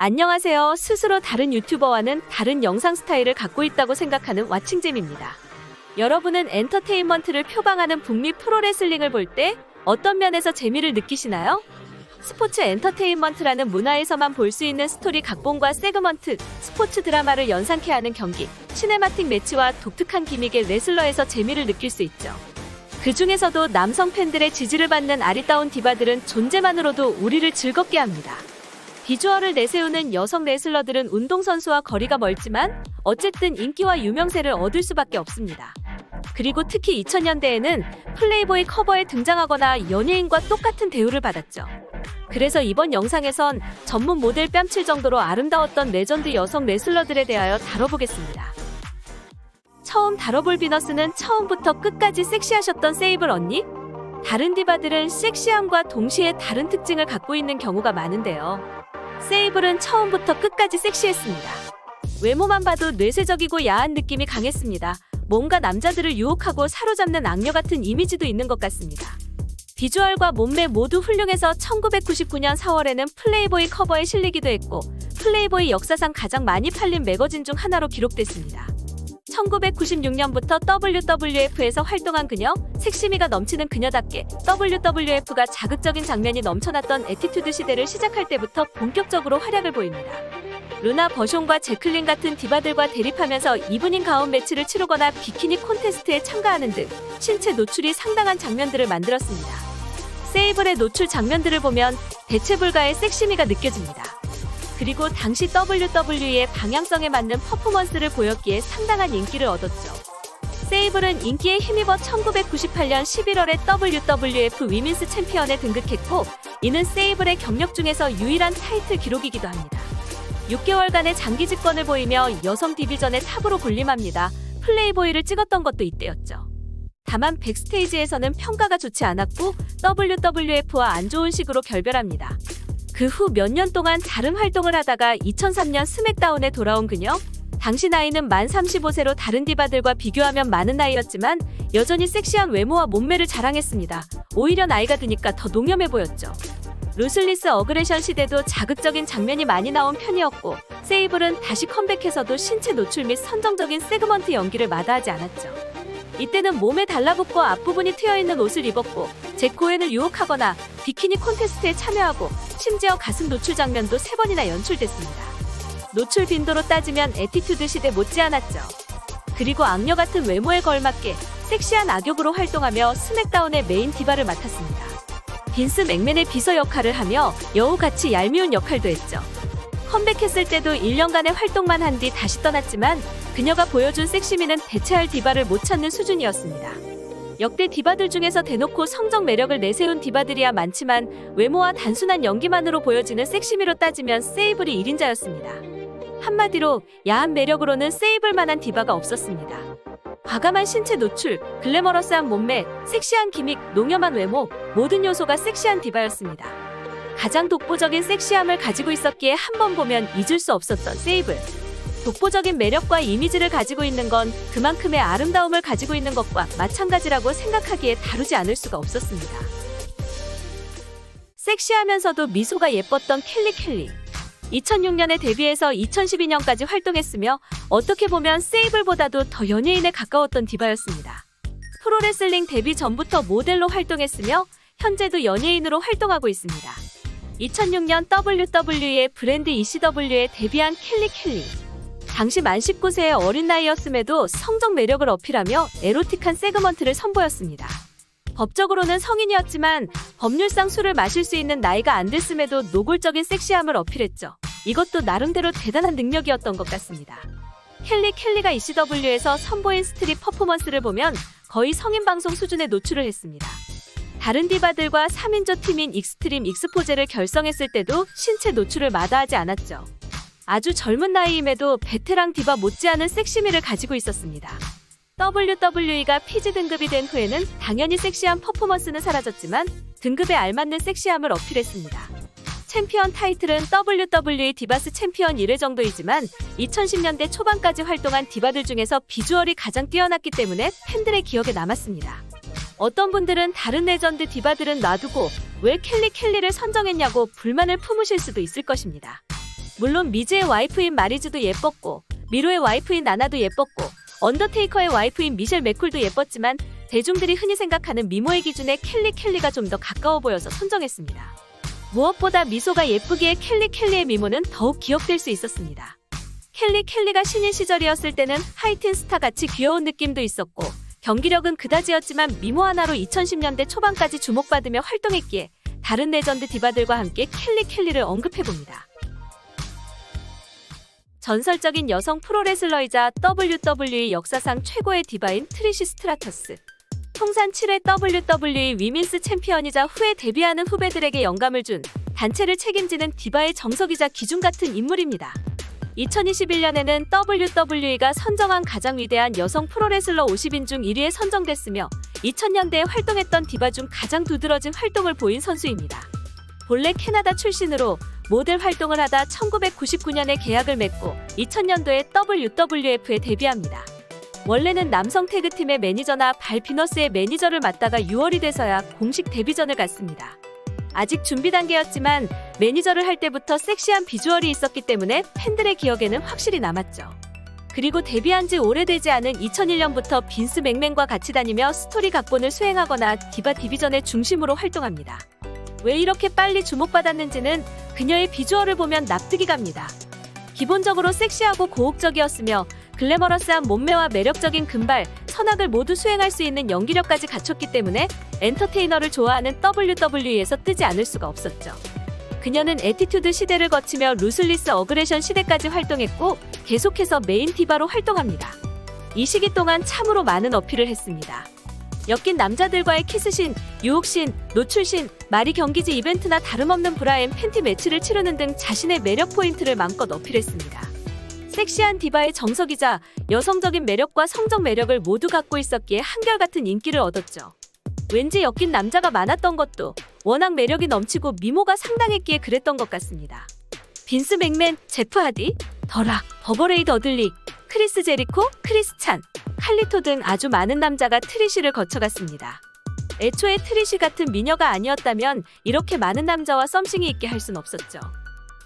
안녕하세요. 스스로 다른 유튜버와는 다른 영상 스타일을 갖고 있다고 생각하는 와칭잼입니다. 여러분은 엔터테인먼트를 표방하는 북미 프로레슬링을 볼 때 어떤 면에서 재미를 느끼시나요? 스포츠 엔터테인먼트라는 문화에서만 볼 수 있는 스토리 각본과 세그먼트, 스포츠 드라마를 연상케 하는 경기, 시네마틱 매치와 독특한 기믹의 레슬러에서 재미를 느낄 수 있죠. 그 중에서도 남성 팬들의 지지를 받는 아리따운 디바들은 존재만으로도 우리를 즐겁게 합니다. 비주얼을 내세우는 여성 레슬러들은 운동선수와 거리가 멀지만 어쨌든 인기와 유명세를 얻을 수밖에 없습니다. 그리고 특히 2000년대에는 플레이보이 커버에 등장하거나 연예인과 똑같은 대우를 받았죠. 그래서 이번 영상에선 전문 모델 뺨칠 정도로 아름다웠던 레전드 여성 레슬러들에 대하여 다뤄보겠습니다. 처음 다뤄볼 비너스는 처음부터 끝까지 섹시하셨던 세이블 언니? 다른 디바들은 섹시함과 동시에 다른 특징을 갖고 있는 경우가 많은데요. 세이블은 처음부터 끝까지 섹시했습니다. 외모만 봐도 뇌세적이고 야한 느낌이 강했습니다. 뭔가 남자들을 유혹하고 사로잡는 악녀 같은 이미지도 있는 것 같습니다. 비주얼과 몸매 모두 훌륭해서 1999년 4월에는 플레이보이 커버에 실리기도 했고 플레이보이 역사상 가장 많이 팔린 매거진 중 하나로 기록됐습니다. 1996년부터 WWF에서 활동한 그녀, 섹시미가 넘치는 그녀답게 WWF가 자극적인 장면이 넘쳐났던 에티튜드 시대를 시작할 때부터 본격적으로 활약을 보입니다. 루나 버숑과 제클린 같은 디바들과 대립하면서 이브닝 가운 매치를 치르거나 비키니 콘테스트에 참가하는 등 신체 노출이 상당한 장면들을 만들었습니다. 세이블의 노출 장면들을 보면 대체 불가의 섹시미가 느껴집니다. 그리고 당시 WWE의 방향성에 맞는 퍼포먼스를 보였기에 상당한 인기를 얻었죠. 세이블은 인기에 힘입어 1998년 11월에 WWF 위민스 챔피언에 등극했고 이는 세이블의 경력 중에서 유일한 타이틀 기록이기도 합니다. 6개월간의 장기 집권을 보이며 여성 디비전의 탑으로 군림합니다. 플레이보이를 찍었던 것도 이때였죠. 다만 백스테이지에서는 평가가 좋지 않았고 WWF와 안 좋은 식으로 결별합니다. 그 후 몇 년 동안 다른 활동을 하다가 2003년 스맥다운에 돌아온 그녀. 당시 나이는 만 35세로 다른 디바들과 비교하면 많은 나이였지만 여전히 섹시한 외모와 몸매를 자랑했습니다. 오히려 나이가 드니까 더 농염해 보였죠. 루슬리스 어그레션 시대도 자극적인 장면이 많이 나온 편이었고 세이블은 다시 컴백해서도 신체 노출 및 선정적인 세그먼트 연기를 마다하지 않았죠. 이때는 몸에 달라붙고 앞부분이 트여있는 옷을 입었고 제 코엔을 유혹하거나 비키니 콘테스트에 참여하고 심지어 가슴 노출 장면도 세 번이나 연출됐습니다. 노출 빈도로 따지면 에티튜드 시대 못지않았죠. 그리고 악녀 같은 외모에 걸맞게 섹시한 악역으로 활동하며 스맥다운의 메인 디바를 맡았습니다. 빈스 맥맨의 비서 역할을 하며 여우같이 얄미운 역할도 했죠. 컴백했을 때도 1년간의 활동만 한 뒤 다시 떠났지만 그녀가 보여준 섹시미는 대체할 디바를 못 찾는 수준이었습니다. 역대 디바들 중에서 대놓고 성적 매력을 내세운 디바들이야 많지만 외모와 단순한 연기만으로 보여지는 섹시미로 따지면 세이블이 1인자였습니다. 한마디로 야한 매력으로는 세이블 만한 디바가 없었습니다. 과감한 신체 노출, 글래머러스한 몸매, 섹시한 기믹, 농염한 외모, 모든 요소가 섹시한 디바였습니다. 가장 독보적인 섹시함을 가지고 있었기에 한 번 보면 잊을 수 없었던 세이블. 독보적인 매력과 이미지를 가지고 있는 건 그만큼의 아름다움을 가지고 있는 것과 마찬가지라고 생각하기에 다루지 않을 수가 없었습니다. 섹시하면서도 미소가 예뻤던 켈리 켈리. 2006년에 데뷔해서 2012년까지 활동했으며 어떻게 보면 세이블보다도 더 연예인에 가까웠던 디바였습니다. 프로레슬링 데뷔 전부터 모델로 활동했으며 현재도 연예인으로 활동하고 있습니다. 2006년 WWE의 브랜드 ECW에 데뷔한 켈리 켈리. 당시 만 19세의 어린 나이였음에도 성적 매력을 어필하며 에로틱한 세그먼트를 선보였습니다. 법적으로는 성인이었지만 법률상 술을 마실 수 있는 나이가 안 됐음에도 노골적인 섹시함을 어필했죠. 이것도 나름대로 대단한 능력이었던 것 같습니다. 켈리 켈리가 ECW에서 선보인 스트릿 퍼포먼스를 보면 거의 성인 방송 수준에 노출을 했습니다. 다른 디바들과 3인조 팀인 익스트림 익스포제를 결성했을 때도 신체 노출을 마다하지 않았죠. 아주 젊은 나이임에도 베테랑 디바 못지않은 섹시미를 가지고 있었습니다. WWE가 피지 등급이 된 후에는 당연히 섹시한 퍼포먼스는 사라졌지만 등급에 알맞는 섹시함을 어필했습니다. 챔피언 타이틀은 WWE 디바스 챔피언 1회 정도이지만 2010년대 초반까지 활동한 디바들 중에서 비주얼이 가장 뛰어났기 때문에 팬들의 기억에 남았습니다. 어떤 분들은 다른 레전드 디바들은 놔두고 왜 켈리 켈리를 선정했냐고 불만을 품으실 수도 있을 것입니다. 물론 미즈의 와이프인 마리즈도 예뻤고 미로의 와이프인 나나도 예뻤고 언더테이커의 와이프인 미셸 맥쿨도 예뻤지만 대중들이 흔히 생각하는 미모의 기준에 켈리 켈리가 좀 더 가까워 보여서 선정했습니다. 무엇보다 미소가 예쁘기에 켈리 켈리의 미모는 더욱 기억될 수 있었습니다. 켈리 켈리가 신인 시절이었을 때는 하이틴 스타 같이 귀여운 느낌도 있었고 경기력은 그다지였지만 미모 하나로 2010년대 초반까지 주목받으며 활동했기에 다른 레전드 디바들과 함께 켈리 켈리를 언급해봅니다. 전설적인 여성 프로레슬러이자 WWE 역사상 최고의 디바인 트리시 스트라터스. 통산 7회 WWE 위민스 챔피언이자 후에 데뷔하는 후배들에게 영감을 준 단체를 책임지는 디바의 정석이자 기준 같은 인물입니다. 2021년에는 WWE가 선정한 가장 위대한 여성 프로레슬러 50인 중 1위에 선정됐으며 2000년대에 활동했던 디바 중 가장 두드러진 활동을 보인 선수입니다. 본래 캐나다 출신으로 모델 활동을 하다 1999년에 계약을 맺고 2000년도에 WWF에 데뷔합니다. 원래는 남성 태그팀의 매니저나 발 비너스의 매니저를 맡다가 6월이 돼서야 공식 데뷔전을 갔습니다. 아직 준비 단계였지만 매니저를 할 때부터 섹시한 비주얼이 있었기 때문에 팬들의 기억에는 확실히 남았죠. 그리고 데뷔한 지 오래되지 않은 2001년부터 빈스 맥맨과 같이 다니며 스토리 각본을 수행하거나 디바 디비전의 중심으로 활동합니다. 왜 이렇게 빨리 주목받았는지는 그녀의 비주얼을 보면 납득이 갑니다. 기본적으로 섹시하고 고혹적이었으며 글래머러스한 몸매와 매력적인 금발, 선악을 모두 수행할 수 있는 연기력까지 갖췄기 때문에 엔터테이너를 좋아하는 WWE에서 뜨지 않을 수가 없었죠. 그녀는 에티튜드 시대를 거치며 루슬리스 어그레션 시대까지 활동했고 계속해서 메인 디바로 활동합니다. 이 시기 동안 참으로 많은 어필을 했습니다. 엮인 남자들과의 키스신, 유혹신, 노출신, 마리 경기지 이벤트나 다름없는 브라엔 팬티 매치를 치르는 등 자신의 매력 포인트를 마음껏 어필했습니다. 섹시한 디바의 정석이자 여성적인 매력과 성적 매력을 모두 갖고 있었기에 한결같은 인기를 얻었죠. 왠지 엮인 남자가 많았던 것도 워낙 매력이 넘치고 미모가 상당했기에 그랬던 것 같습니다. 빈스 맥맨, 제프 하디, 더락, 버버레이 더들리, 크리스 제리코, 크리스 찬, 칼리토 등 아주 많은 남자가 트리시를 거쳐갔습니다. 애초에 트리시 같은 미녀가 아니었다면 이렇게 많은 남자와 썸씽이 있게 할 순 없었죠.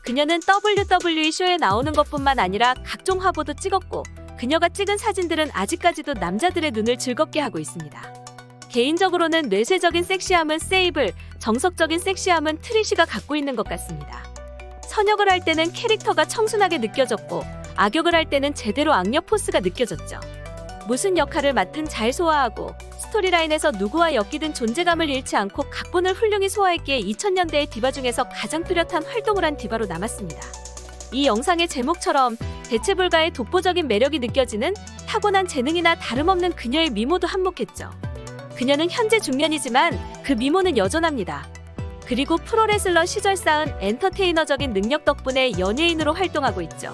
그녀는 WWE 쇼에 나오는 것뿐만 아니라 각종 화보도 찍었고 그녀가 찍은 사진들은 아직까지도 남자들의 눈을 즐겁게 하고 있습니다. 개인적으로는 뇌세적인 섹시함은 세이블, 정석적인 섹시함은 트리시가 갖고 있는 것 같습니다. 선역을 할 때는 캐릭터가 청순하게 느껴졌고 악역을 할 때는 제대로 악력 포스가 느껴졌죠. 무슨 역할을 맡든 잘 소화하고 스토리라인에서 누구와 엮이든 존재감을 잃지 않고 각본을 훌륭히 소화했기에 2000년대의 디바 중에서 가장 뚜렷한 활동을 한 디바로 남았습니다. 이 영상의 제목처럼 대체 불가의 독보적인 매력이 느껴지는 타고난 재능이나 다름없는 그녀의 미모도 한몫했죠. 그녀는 현재 중년이지만 그 미모는 여전합니다. 그리고 프로레슬러 시절 쌓은 엔터테이너적인 능력 덕분에 연예인으로 활동하고 있죠.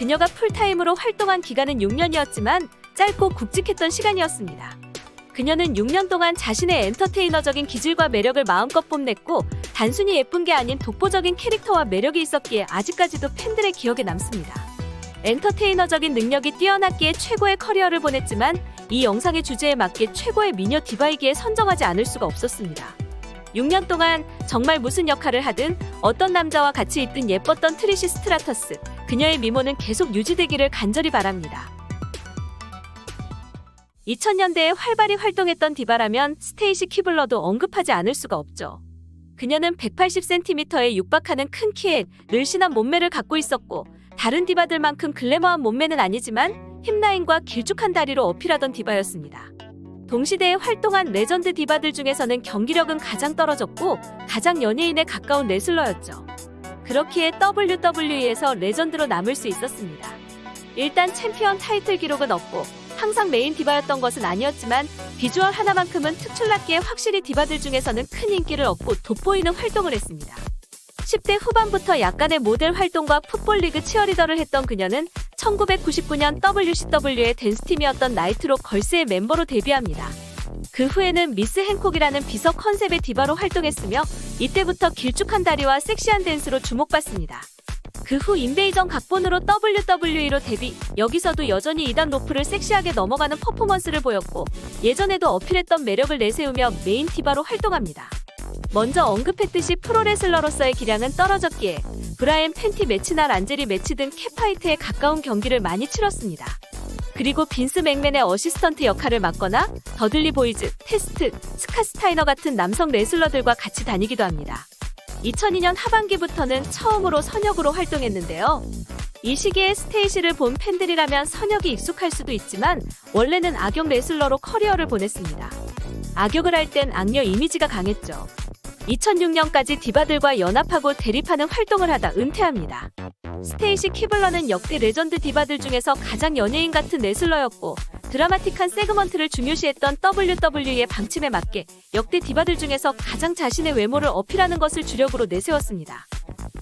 그녀가 풀타임으로 활동한 기간은 6년이었지만 짧고 굵직했던 시간이었습니다. 그녀는 6년 동안 자신의 엔터테이너적인 기질과 매력을 마음껏 뽐냈고 단순히 예쁜 게 아닌 독보적인 캐릭터와 매력이 있었기에 아직까지도 팬들의 기억에 남습니다. 엔터테이너적인 능력이 뛰어났기에 최고의 커리어를 보냈지만 이 영상의 주제에 맞게 최고의 미녀 디바이기에 선정하지 않을 수가 없었습니다. 6년 동안 정말 무슨 역할을 하든 어떤 남자와 같이 있든 예뻤던 트리시 스트라터스 그녀의 미모는 계속 유지되기를 간절히 바랍니다. 2000년대에 활발히 활동했던 디바라면 스테이시 키블러도 언급하지 않을 수가 없죠. 그녀는 180cm에 육박하는 큰 키에 늘씬한 몸매를 갖고 있었고 다른 디바들만큼 글래머한 몸매는 아니지만 힙라인과 길쭉한 다리로 어필하던 디바였습니다. 동시대에 활동한 레전드 디바들 중에서는 경기력은 가장 떨어졌고 가장 연예인에 가까운 레슬러였죠. 그렇기에 WWE에서 레전드로 남을 수 있었습니다. 일단 챔피언 타이틀 기록은 없고 항상 메인 디바였던 것은 아니었지만 비주얼 하나만큼은 특출났기에 확실히 디바들 중에서는 큰 인기를 얻고 돋보이는 활동을 했습니다. 10대 후반부터 약간의 모델 활동과 풋볼리그 치어리더를 했던 그녀는 1999년 WCW의 댄스팀이었던 나이트로 걸스의 멤버로 데뷔합니다. 그 후에는 미스 행콕이라는 비서 컨셉의 디바로 활동했으며 이때부터 길쭉한 다리와 섹시한 댄스로 주목받습니다. 그 후 인베이전 각본으로 WWE로 데뷔, 여기서도 여전히 2단 로프를 섹시하게 넘어가는 퍼포먼스를 보였고 예전에도 어필했던 매력을 내세우며 메인 디바로 활동합니다. 먼저 언급했듯이 프로레슬러로서의 기량은 떨어졌기에 브라엔 팬티 매치나 란제리 매치 등 캣파이트에 가까운 경기를 많이 치렀습니다. 그리고 빈스 맥맨의 어시스턴트 역할을 맡거나 더들리 보이즈, 테스트, 스카스타이너 같은 남성 레슬러들과 같이 다니기도 합니다. 2002년 하반기부터는 처음으로 선역으로 활동했는데요. 이 시기에 스테이시를 본 팬들이라면 선역이 익숙할 수도 있지만 원래는 악역 레슬러로 커리어를 보냈습니다. 악역을 할 땐 악녀 이미지가 강했죠. 2006년까지 디바들과 연합하고 대립하는 활동을 하다 은퇴합니다. 스테이시 키블러는 역대 레전드 디바들 중에서 가장 연예인 같은 레슬러였고 드라마틱한 세그먼트를 중요시했던 WWE의 방침에 맞게 역대 디바들 중에서 가장 자신의 외모를 어필하는 것을 주력으로 내세웠습니다.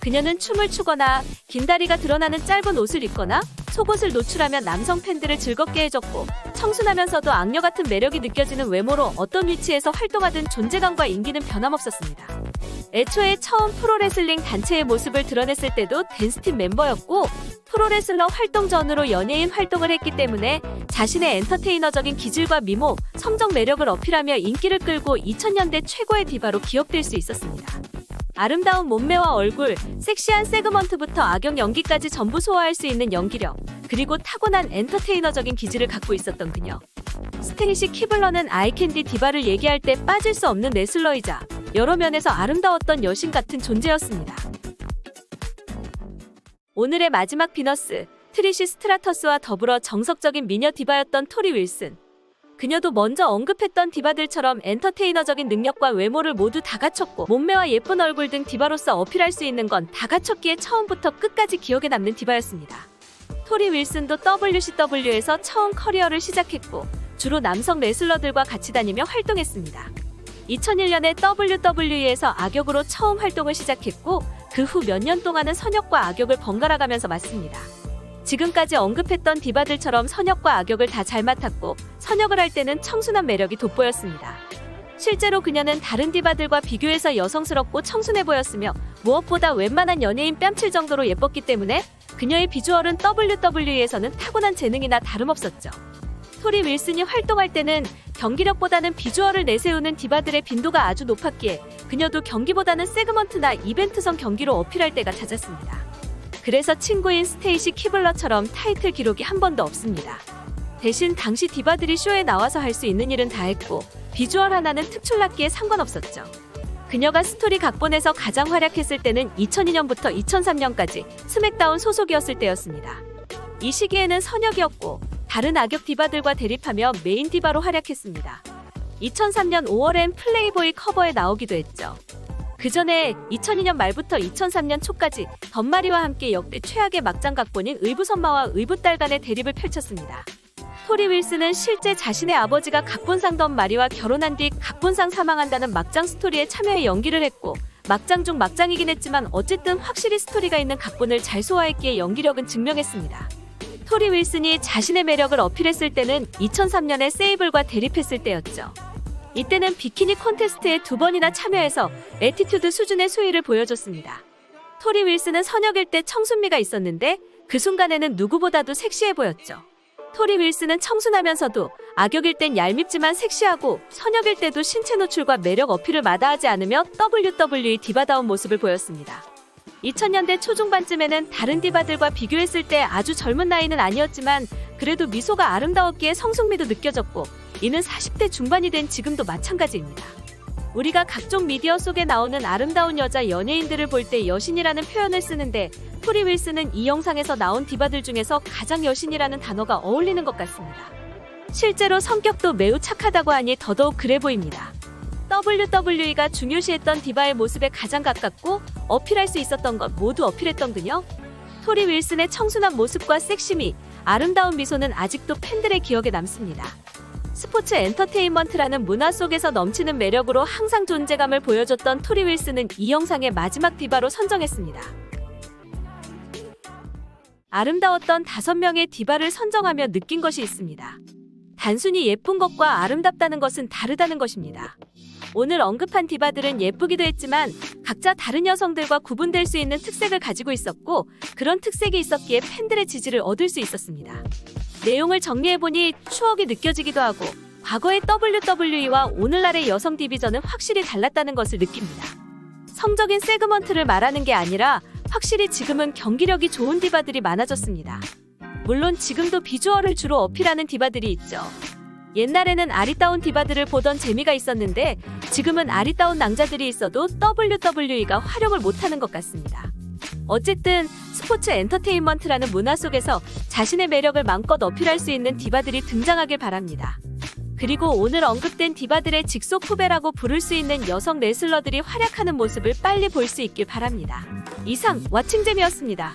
그녀는 춤을 추거나 긴 다리가 드러나는 짧은 옷을 입거나 속옷을 노출하면 남성 팬들을 즐겁게 해줬고 청순하면서도 악녀 같은 매력이 느껴지는 외모로 어떤 위치에서 활동하든 존재감과 인기는 변함없었습니다. 애초에 처음 프로레슬링 단체의 모습을 드러냈을 때도 댄스팀 멤버였고 프로레슬러 활동 전으로 연예인 활동을 했기 때문에 자신의 엔터테이너적인 기질과 미모, 성적 매력을 어필하며 인기를 끌고 2000년대 최고의 디바로 기억될 수 있었습니다. 아름다운 몸매와 얼굴, 섹시한 세그먼트부터 악역 연기까지 전부 소화할 수 있는 연기력, 그리고 타고난 엔터테이너적인 기질을 갖고 있었던 그녀. 스테이시 키블러는 아이캔디 디바를 얘기할 때 빠질 수 없는 레슬러이자 여러 면에서 아름다웠던 여신 같은 존재였습니다. 오늘의 마지막 비너스, 트리시 스트라터스와 더불어 정석적인 미녀 디바였던 토리 윌슨. 그녀도 먼저 언급했던 디바들처럼 엔터테이너적인 능력과 외모를 모두 다 갖췄고 몸매와 예쁜 얼굴 등 디바로서 어필할 수 있는 건 다 갖췄기에 처음부터 끝까지 기억에 남는 디바였습니다. 토리 윌슨도 WCW에서 처음 커리어를 시작했고 주로 남성 레슬러들과 같이 다니며 활동했습니다. 2001년에 WWE에서 악역으로 처음 활동을 시작했고 그 후 몇 년 동안은 선역과 악역을 번갈아 가면서 맡습니다. 지금까지 언급했던 디바들처럼 선역과 악역을 다 잘 맡았고 선역을 할 때는 청순한 매력이 돋보였습니다. 실제로 그녀는 다른 디바들과 비교해서 여성스럽고 청순해 보였으며 무엇보다 웬만한 연예인 뺨칠 정도로 예뻤기 때문에 그녀의 비주얼은 WWE에서는 타고난 재능이나 다름없었죠. 토리 윌슨이 활동할 때는 경기력보다는 비주얼을 내세우는 디바들의 빈도가 아주 높았기에 그녀도 경기보다는 세그먼트나 이벤트성 경기로 어필할 때가 잦았습니다. 그래서 친구인 스테이시 키블러처럼 타이틀 기록이 한 번도 없습니다. 대신 당시 디바들이 쇼에 나와서 할 수 있는 일은 다 했고 비주얼 하나는 특출났기에 상관없었죠. 그녀가 스토리 각본에서 가장 활약했을 때는 2002년부터 2003년까지 스맥다운 소속이었을 때였습니다. 이 시기에는 선역이었고 다른 악역 디바들과 대립하며 메인 디바로 활약했습니다. 2003년 5월엔 플레이보이 커버에 나오기도 했죠. 그 전에 2002년 말부터 2003년 초까지 덤마리와 함께 역대 최악의 막장 각본인 의부선마와 의부딸 간의 대립을 펼쳤습니다. 토리 윌슨은 실제 자신의 아버지가 각본상 덤마리와 결혼한 뒤 각본상 사망한다는 막장 스토리에 참여해 연기를 했고 막장 중 막장이긴 했지만 어쨌든 확실히 스토리가 있는 각본을 잘 소화했기에 연기력은 증명했습니다. 토리 윌슨이 자신의 매력을 어필했을 때는 2003년에 세이블과 대립했을 때였죠. 이때는 비키니 콘테스트에 두 번이나 참여해서 에티튜드 수준의 수위를 보여줬습니다. 토리 윌슨은 선역일 때 청순미가 있었는데 그 순간에는 누구보다도 섹시해 보였죠. 토리 윌슨은 청순하면서도 악역일 땐 얄밉지만 섹시하고 선역일 때도 신체 노출과 매력 어필을 마다하지 않으며 WWE 디바다운 모습을 보였습니다. 2000년대 초중반쯤에는 다른 디바들과 비교했을 때 아주 젊은 나이는 아니었지만 그래도 미소가 아름다웠기에 성숙미도 느껴졌고 이는 40대 중반이 된 지금도 마찬가지입니다. 우리가 각종 미디어 속에 나오는 아름다운 여자 연예인들을 볼 때 여신이라는 표현을 쓰는데 토리 윌슨은 이 영상에서 나온 디바들 중에서 가장 여신이라는 단어가 어울리는 것 같습니다. 실제로 성격도 매우 착하다고 하니 더더욱 그래 보입니다. WWE가 중요시했던 디바의 모습에 가장 가깝고 어필할 수 있었던 것 모두 어필했던 그녀. 토리 윌슨의 청순한 모습과 섹시미, 아름다운 미소는 아직도 팬들의 기억에 남습니다. 스포츠 엔터테인먼트라는 문화 속에서 넘치는 매력으로 항상 존재감을 보여줬던 토리 윌슨은 이 영상의 마지막 디바로 선정했습니다. 아름다웠던 다섯 명의 디바를 선정하며 느낀 것이 있습니다. 단순히 예쁜 것과 아름답다는 것은 다르다는 것입니다. 오늘 언급한 디바들은 예쁘기도 했지만 각자 다른 여성들과 구분될 수 있는 특색을 가지고 있었고 그런 특색이 있었기에 팬들의 지지를 얻을 수 있었습니다. 내용을 정리해보니 추억이 느껴지기도 하고 과거의 WWE와 오늘날의 여성 디비전은 확실히 달랐다는 것을 느낍니다. 성적인 세그먼트를 말하는 게 아니라 확실히 지금은 경기력이 좋은 디바들이 많아졌습니다. 물론 지금도 비주얼을 주로 어필하는 디바들이 있죠. 옛날에는 아리따운 디바들을 보던 재미가 있었는데 지금은 아리따운 남자들이 있어도 WWE가 활용을 못하는 것 같습니다. 어쨌든 스포츠 엔터테인먼트라는 문화 속에서 자신의 매력을 마음껏 어필할 수 있는 디바들이 등장하길 바랍니다. 그리고 오늘 언급된 디바들의 직속 후배라고 부를 수 있는 여성 레슬러들이 활약하는 모습을 빨리 볼 수 있길 바랍니다. 이상 왓칭잼이었습니다.